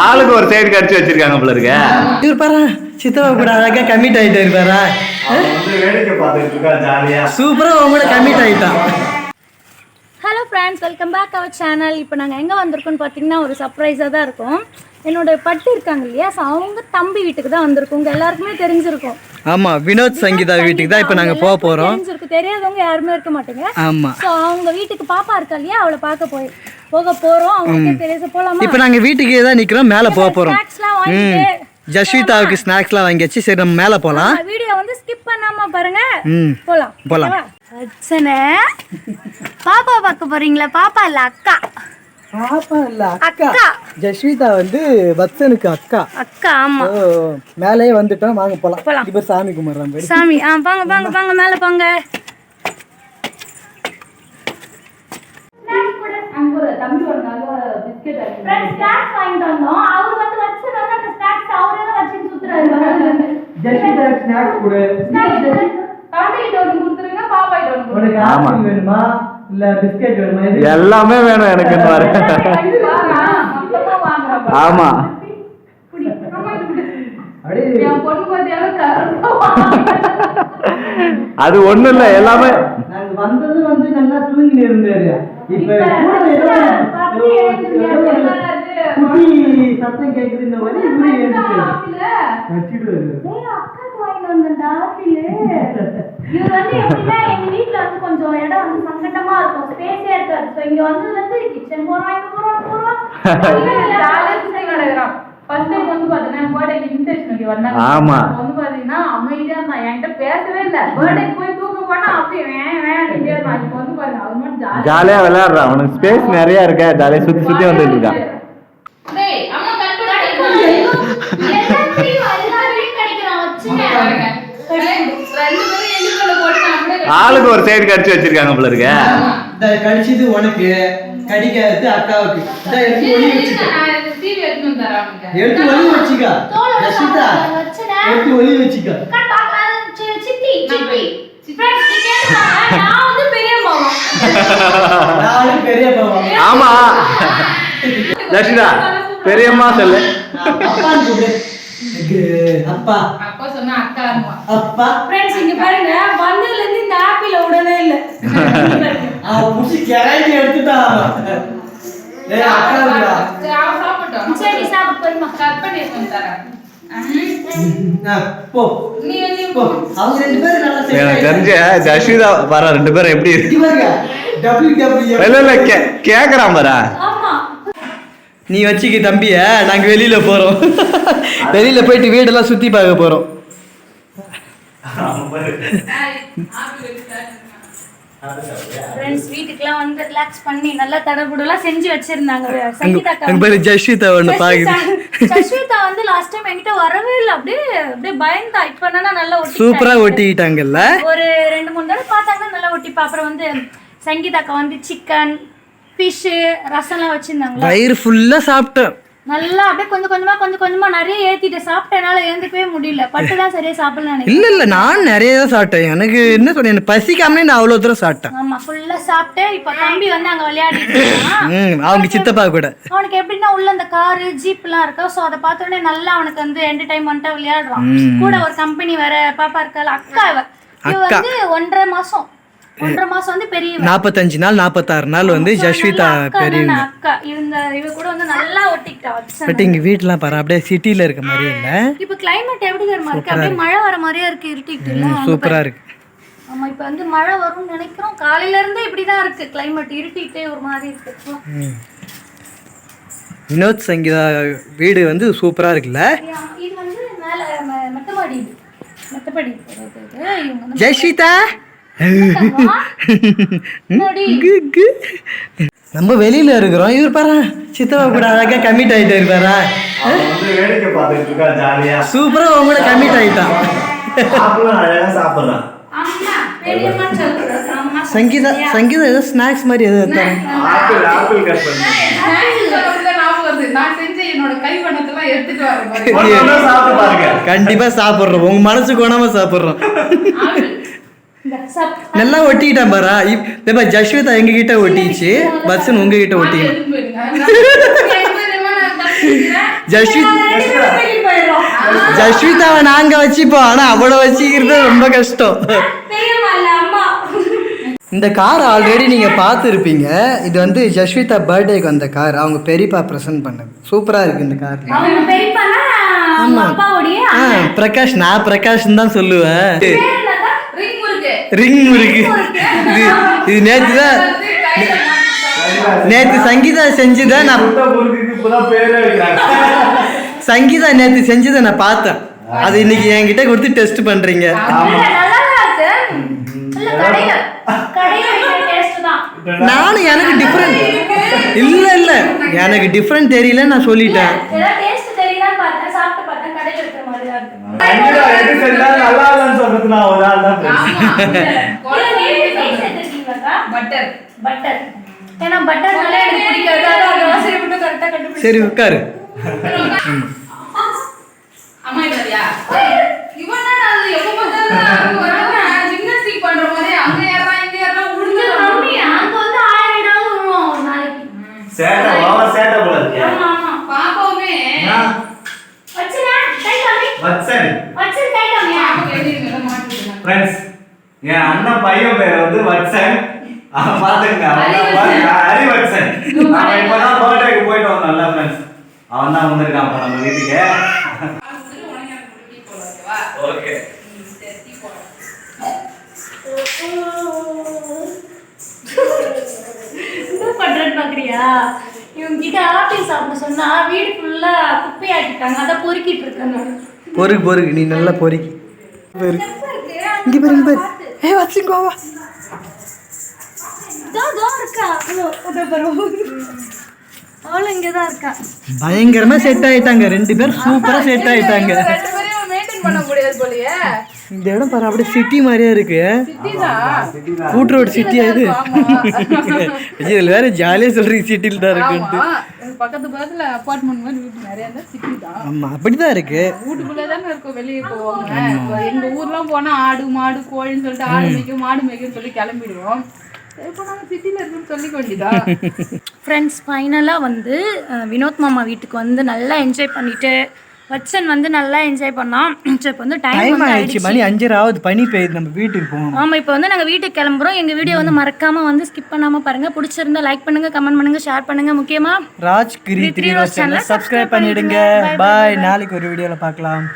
ஆளுக்கு ஒரு சைடு கடிச்சு வச்சிருக்காங்க போல இருக்க. இவர் பாரு சித்தப்பா கூட அழகா கமிட் ஆயிட்டு இருப்பாரா சூப்பரா அவங்க கூட கமிட் ஆயிட்டான். Hello friends welcome back our channel இப்போ நாங்கள் எங்கே வந்திருக்கோம்னு பார்த்தீங்கன்னா ஒரு சர்ப்ரைஸாக தான் இருக்கும். என்னோட பட்டு இருக்காங்க இல்லையா? ஸோ அவங்க தம்பி வீட்டுக்கு தான் வந்திருக்கோம். உங்க எல்லாருக்குமே தெரிஞ்சிருக்கும். ஆமா வினோத் சங்கீதா வீட்டுக்கு தான் இப்ப நாங்க போக போறோம். தெரியாதவங்க யாருமே இருக்க மாட்டீங்க. ஆமா. அவங்க வீட்டுக்கு பாப்பா இருக்கா இல்லையா? அவளை பார்க்க போய் போக போகிறோம் அவங்களுக்கு தெரியாத இப்ப நாங்க வீட்டுக்கே தான் நிக்கிறோம் மேல போக போறோம். ஸ்நாக்ஸ்லாம் வாங்கிட்டு ஜஸ்விதாவுக்கு ஸ்நாக்ஸ்லாம் வாங்கியாச்சு சரி நம்ம மேல போலாம். வீடியோ வந்து ஸ்கிப் பண்ணாம பாருங்க. போலாம். போலாம். பாப்பா பார்க்க போறீங்களா? பாப்பா இல்ல அக்கா. பாப்பா இல்ல அக்கா. ஜஸ்விதா வந்து பக்தனுக்கு அக்கா. அக்கா ஆமா. மேலேயே வந்துட்டோம். வாங்க போலாம். இப்ப சாமி கும்பிடுறோம் பேரு. சாமி ஆ பாங்க பாங்க பாங்க மேல போங்க. ஸ்நாக்ஸ் கொடு. வேணுமா? எது எல்லாமே வேணும் எனக்கு ஆமா. அது ஒண்ணும் இல்ல எல்லாமே. வந்தது வந்து நல்லா தூங்கி இருந்தாரு இப்ப சத்தம் கேக்குது இந்த மாதிரி இப்படி வச்சிடுவாரு. வந்து வந்து கொஞ்சம் இடம் வந்து சங்கட்டமா இருக்கும். ஏ இருக்காது. So, இங்க வந்ததுல இருந்து kitchen போறோம், இங்க போறோம், போறோம். ஃபர்ஸ்ட் டைம் வந்து பாத்தீங்கன்னா பர்த்டே இன்விடேஷன் இப்படி வந்தாங்க. ஆமா. வந்து பாத்தீங்கன்னா அமைதியா இருந்தான். என்கிட்ட பேசவே இல்ல. பர்த்டே போய் தூக்க போனா அப்படியே வேன் வேன் அப்படியே இருந்தான். இப்போ வந்து பாருங்க அது மட்டும் ஜாலியா ஜாலியா விளையாடுறான். அவனுக்கு ஸ்பேஸ் நிறைய இருக்க. ஜாலியா சுத்தி சுத்தி வந்துட்டு இருக்கான். டேய் அம்மா கட் எல்லாத்தையும் எல்லாரையும் கிடைக்கிறான், வச்சுங்க. ஆளுக்கு ஒரு சைடு கடிச்சு வச்சிருக்காங்க போல இருக்க. இந்த கடிச்சது உனக்கு கடிக்காதது அக்காவுக்கு. எடுத்து ஒளி எடுத்து ஒளி வச்சுக்க. ரஷிதா வச்சுனே. எடுத்து ஒளி வச்சுக்க. ஆமா. ஜஷிதா பெரியம்மா சொல்லு. அப்பா. அப்பா சொன்னா அக்கா அப்பா Friends, இங்க பாருங்க, வந்ததுல இருந்து இந்த ஆப்பிள விடவே இல்ல. அவன் புடிச்சு எடுத்துட்டான் ஏய் அக்கா அவன் சாப்பிட்டோம் சரி, சாப்பிட்டு. கட் பண்ணி எடுத்து தரேன் அவங்க ரெண்டு பேரும் நல்லா set எனக்கு தெரிஞ்ச ஆயிட்டாங்க. ஜஷிதா வர ரெண்டு பேரும் எப்படி. இல்ல இல்ல கே கேக்குறான் பாரு நீ வச்சுக்க தம்பிய நாங்க வெளியில போறோம் வெளியில போயிட்டு வீடெல்லாம் சுத்தி பார்க்க போறோம் ஃப்ரெண்ட்ஸ் வீட்டுக்குலாம் வந்து ரிலாக்ஸ் பண்ணி நல்லா தடபுடலாம் செஞ்சு வச்சிருந்தாங்க. சங்கீதா பேரு ஜஸ்விதா ஒண்ணு பாக்குது. சஷ்மிதா வந்து லாஸ்ட் டைம் என்கிட்ட வரவே இல்லை. அப்படியே அப்படியே பயந்தா. இப்ப என்னன்னா நல்லா சூப்பரா ஒட்டிக்கிட்டாங்கல்ல? ஒரு ரெண்டு மூணு தடவை பார்த்தாங்கன்னா நல்லா ஒட்டிப்பா. அப்புறம் வந்து சங்கீதா அக்கா வந்து சிக்கன் ஃபிஷ்ஷு ரசம்லாம் வச்சிருந்தாங்களா? வயிறு ஃபுல்லா சாப்பிட்டேன். நல்லா அப்படியே கொஞ்சம் கொஞ்சமா கொஞ்சம் கொஞ்சமா நிறைய ஏத்திட்டு சாப்பிட்டனால ஏந்துக்கவே முடியல. பட்டு தான் சரியா சாப்பிடலாம் இல்ல இல்ல நான் நிறைய தான் சாப்பிட்டேன். எனக்கு என்ன சொல்றேன் எனக்கு பசிக்காமலே நான் அவ்வளவு தூரம் சாப்பிட்டேன். ஆமா ஃபுல்லா சாப்பிட்டு இப்ப தம்பி வந்து அங்க விளையாடிட்டு இருக்கான். ம் அவங்க சித்தப்பா கூட. அவனுக்கு எப்படின்னா உள்ள அந்த காரு ஜீப் எல்லாம் இருக்கா சோ அதை பார்த்த உடனே நல்லா அவனுக்கு வந்து என்டர்டைன்மெண்ட்டா விளையாடுறான். கூட ஒரு கம்பெனி வேற பாப்பா இருக்கால அக்கா இவ. இவ அக்கா. வந்து ஒன்றரை மாசம். ஒன்றரை மாசம் வந்து பெரியவ. நாற்பத்தஞ்சு நாள் நாற்பத்தாறு நாள் வந்து ஜஸ்விதா நல்லா அக்கா இவ கூட வந்து நல்லா ஒட்டிக்கிட்டா பட் இங்க வீட்டுலாம் பாரு அப்படியே சிட்டில இருக்க மாதிரி இல்ல. இப்ப கிளைமேட் எப்படி தெரியுமா இருக்கு? அப்படியே மழை வர மாதிரியே இருக்கு இருட்டிட்டு சூப்பரா இருக்கு. ஆமா இப்ப வந்து மழை வரும்னு நினைக்கிறோம். காலையில இருந்தே இப்படிதான் இருக்கு கிளைமேட் இருட்டிட்டே ஒரு மாதிரி இருக்கு. வினோத் சங்கீதா வீடு வந்து சூப்பரா இருக்குல்ல? இது வந்து மேல ம- மெத்தமாடி இது. நம்ம வெளியில இருக்கிறோம். இவர் பாரு சித்தப்பா கூட அழகா கமிட் ஆயிட்டு இருப்பாரா வேடிக்கை பார்த்துட்டு இருக்கா ஜாலியா. சூப்பரா அவங்க கூட கமிட் ஆயிட்டான். சங்கீதா சங்கீதா ஏதோ ஸ்நாக்ஸ் மாதிரி ஏதோ தரேன் ஆப்பிள் ஆப்பிள் கட் பண்ணி. ஞாபகம் வருது. நான் செஞ்ச என்னோட கை வண்ணத்தெல்லாம் எடுத்துட்டு வரேன் சாப்பிட்டு பாருங்க. கண்டிப்பா சாப்பிடுறோம். உங்க மனசு கோணாம சாப்பிடுறோம். நல்லா ஒட்டிக்கிட்டேன் பாரா. இப்போ ஜஸ்விதா எங்க கிட்ட ஒட்டிச்சு. பஸ்ஸன் உங்க கிட்ட ஒட்டிக்கணும். ஜஸ்வித். ஜஸ்விதாவை நாங்க வச்சுப்போம். ஆனா அவளை வச்சுக்கிறது ரொம்ப கஷ்டம். பெரியம்மா இல்ல அம்மா இந்த கார் ஆல்ரெடி நீங்க பார்த்துருப்பீங்க. இது வந்து ஜஸ்விதா பர்த்டேக்கு வந்த கார். அவங்க பெரியப்பா ப்ரெசென்ட் பண்ணது. சூப்பரா இருக்கு இந்த கார். அவங்க பெரியப்பானா அவங்க ஆமா. அப்பாவுடைய ஆ பிரகாஷ் நான் பிரகாஷ்னு தான் சொல்லுவேன்? ரிங் முறுக்கு. இது இது நேற்று தான் நேற்று சங்கீதா செஞ்சுதான் நான் சங்கீதா நேற்று செஞ்சதை நான் பார்த்தேன். அது இன்னைக்கு என்கிட்ட கொடுத்து டெஸ்ட் பண்றீங்க. இருக்கு. நானும் எனக்கு டிஃப்ரெண்ட் இல்ல இல்ல. எனக்கு டிஃப்ரெண்ட் தெரியல நான் சொல்லிட்டேன் ஏதோ taste தெரியலான்னு பார்த்தேன், சாப்பிட்டு பார்த்தேன், கடையில இருக்கிற மாதிரி தான் இருக்கு. கண்டிப்பா எது செஞ்சாலும் நல்லா இல்லைன்னு சொல்றது நான் ஒரு ஆள் தான்? பட்டர். ஏன்னா எனக்கு பிடிக்காது. அதான் வாசனை மட்டும் கண்டுபிடிச்சு. சரி உட்காரு அம்மா இல்லையா இவன் எப்ப பார்த்தாலும் வராங்க ஜிம்னாஸ்டிக் பண்ற மாதிரி அங்க ஏறா இங்க ஏறா இங்க உடுங்க கம்மி. அங்க வந்து ஆயிரம் இடாவது விழுவோம் ஒரு நாளைக்கு. சேட்டை ஓவர் சேட்டை போல இருக்கு ஆமா, ஆமா. பாப்பாவுமே வச்சுனா, கை காமி. வத்சன் வச்சு கை காமியா? ஃப்ரெண்ட்ஸ் என் அண்ணன் பையன் பேர் வந்து அவன் பாத்துங்க அவன் தான் பாருங்க, ஹரிவத்சன் நம்ம இப்பதான் பர்த்டேக்கு போயிட்டு வந்தோம்ல ஃப்ரெண்ட்ஸ் அவன் தான் வந்திருக்கான் இப்ப நம்ம வீட்டுக்கு. ஓகே பாக்குறியா? இவங்க கிட்ட ஆப்பிள் சாப்பிட சொன்னா வீடு ஃபுல்லா குப்பையாக்கிட்டாங்க அதை பொறுக்கிட்டு இருக்கேன் நான். பொறுக்கு பொறுக்கு நீ நல்லா பொறுக்கி. பொறுக்கு. இங்க பாரு இங்க பாரு. ஏ வச்சுக்கோ வா பயங்கரமா செட் ஆயிட்டாங்க. ரெண்டு பேரும் சூப்பரா செட் ஆயிட்டாங்க. பண்ண முடியாது போலயே. இந்த இடம் பாரு அப்படியே சிட்டி மாதிரியே இருக்கு. சிட்டிதான் கூட்ரோடு சிட்டியா இது இதுல வேற ஜாலியா சொல்றீங்க சிட்டில தான் இருக்குன்ட்டு. பக்கத்து பக்கத்துல அபார்ட்மெண்ட் மாதிரி வீட்டு நிறைய இருந்தா சிட்டி தான் ஆமா அப்படிதான் இருக்கு. வீட்டுக்குள்ளே தானே இருக்கும் வெளியே போவாங்க இப்போ எங்க ஊர்லாம் போனா ஆடு மாடு கோழின்னு சொல்லிட்டு ஆடு மேய்க்கும் மாடு மேய்க்கும்னு சொல்லி கிளம்பிடுவோம். ஃப்ரெண்ட்ஸ் ஃபைனலாக வந்து வினோத் மாமா வீட்டுக்கு வந்து நல்லா என்ஜாய் பண்ணிட்டு வச்சன் வந்து நல்லா என்ஜாய் பண்ணான். சரி இப்போ வந்து டைம் ஆயிடுச்சு மணி அஞ்சரை ஆகுது பனி பெய்யுது நம்ம வீட்டுக்கு போகணும். ஆமாம் இப்போ வந்து நாங்கள் வீட்டுக்கு கிளம்புறோம். எங்கள் வீடியோ வந்து மறக்காம வந்து ஸ்கிப் பண்ணாமல் பாருங்கள் பிடிச்சிருந்தா லைக் பண்ணுங்கள் கமெண்ட் பண்ணுங்கள் ஷேர் பண்ணுங்கள் முக்கியமாக Raj Giri three roses channel subscribe பண்ணிடுங்க. பாய் நாளைக்கு ஒரு வீடியோல பார்க்கலாம்.